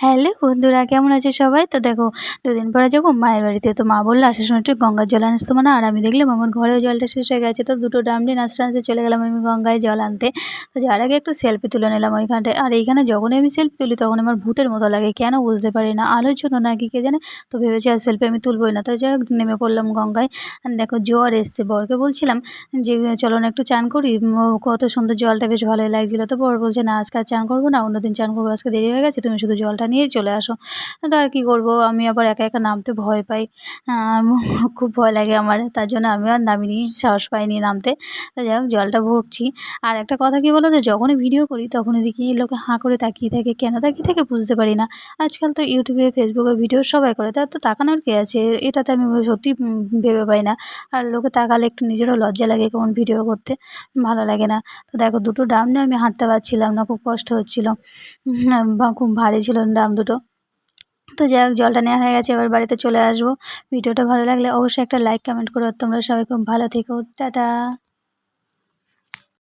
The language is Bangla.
হ্যালো বন্ধুরা, কেমন আছে সবাই? তো দেখো, দুদিন পরে যাব মায়ের বাড়িতে। তো মা বলল, আসার সময় একটু গঙ্গার জল আনিস তো না আর আমি দেখলাম, আমার ঘরেও জলটা শেষ হয়ে গেছে। তো দুটো ড্রাম নিয়ে নাচতে নাচতে চলে গেলাম আমি গঙ্গায় জল আনতে। তো যার আগে একটু সেলফি তুলে নিলাম ওইখানটায়। আর এইখানে যখনই আমি সেলফি তুলি, তখন আমার ভূতের মতো লাগে। কেন বুঝতে পারি না? আলোর জন্য নাকি কে জানে? তো ভেবেছি আর সেলফি আমি তুলবই না। তো যাই হোক, নেমে পড়লাম গঙ্গায়। দেখো, জ্বর এসছে। বরকে বলছিলাম যে, চলো না একটু চান করি। কত সুন্দর জলটা বেশ ভালোই লাগছিল। তো বর বলছে, না, আজকে আর চান করব না। অন্যদিন চান করব। আজকে দেরি হয়ে গেছে। তুমি শুধু জলটা নিয়েই চলে আসো। তো আর কী করব? আমি আবার একা একা নামতে ভয় পাই। খুব ভয় লাগে আমার। তার জন্য আমি আর নামিনি, সাহস পাইনি নামতে। তো যাই হোক, জলটা ভরছি। আর একটা কথা কী বলো তো? যখনই ভিডিও করি তখনই দেখি লোকে হাঁ করে তাকিয়ে থাকে। কেন তাকিয়ে থাকে বুঝতে পারি না। আজকাল তো ইউটিউবে ফেসবুকে ভিডিও সবাই করে। তার তো তাকানোর কে আছে? এটাতে আমি সত্যি ভেবে পাই না। আর লোকে তাকালে একটু নিজেরও লজ্জা লাগে কেমন ভিডিও করতে। ভালো লাগে না। তো দেখো, দুটো ডাম নিয়ে আমি হাঁটতে পারছিলাম না। খুব কষ্ট হচ্ছিল। খুব ভারী ছিল ডাম দুটো। তো যাই হোক, জলটা নেওয়া হয়ে গেছে, এবার বাড়িতে চলে আসব। ভিডিওটা ভালো লাগলে অবশ্যই একটা লাইক কমেন্ট করো। তোমরা সবাই খুব ভালো থেকো। টাটা।